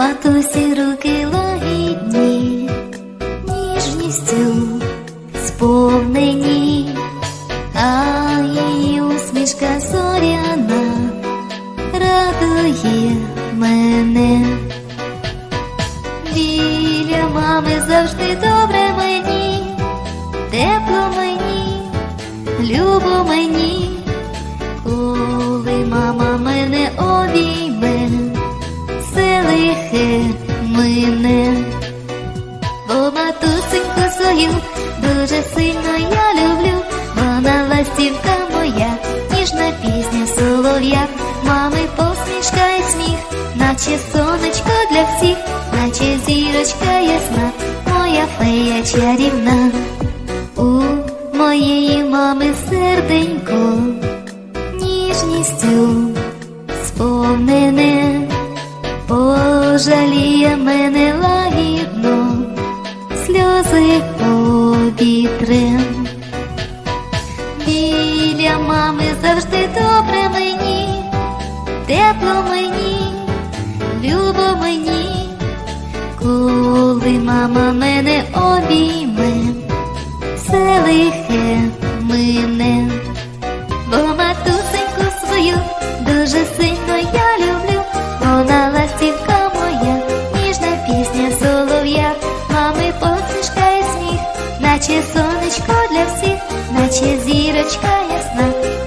матусі руки лагідні, ніжністю сповнені, а її усмішка зоряна радує мене. Біля мами завжди добре мені, тепло мені, любо мені, лихе мине, бо матусеньку свою дуже сильно я люблю, вона ластівка моя, ніжна пісня солов'я, мами посмішка і сміх, наче сонечко для всіх, наче зірочка ясна, моя фея чарівна. У моєї мами серденько ніжністю сповнене, пожаліє мене лагідно, сльози обітрем. Біля мами завжди добре мені, тепло мені, любо мені, коли мама мене обійме, наче сонечко для всіх, наче зірочка ясна.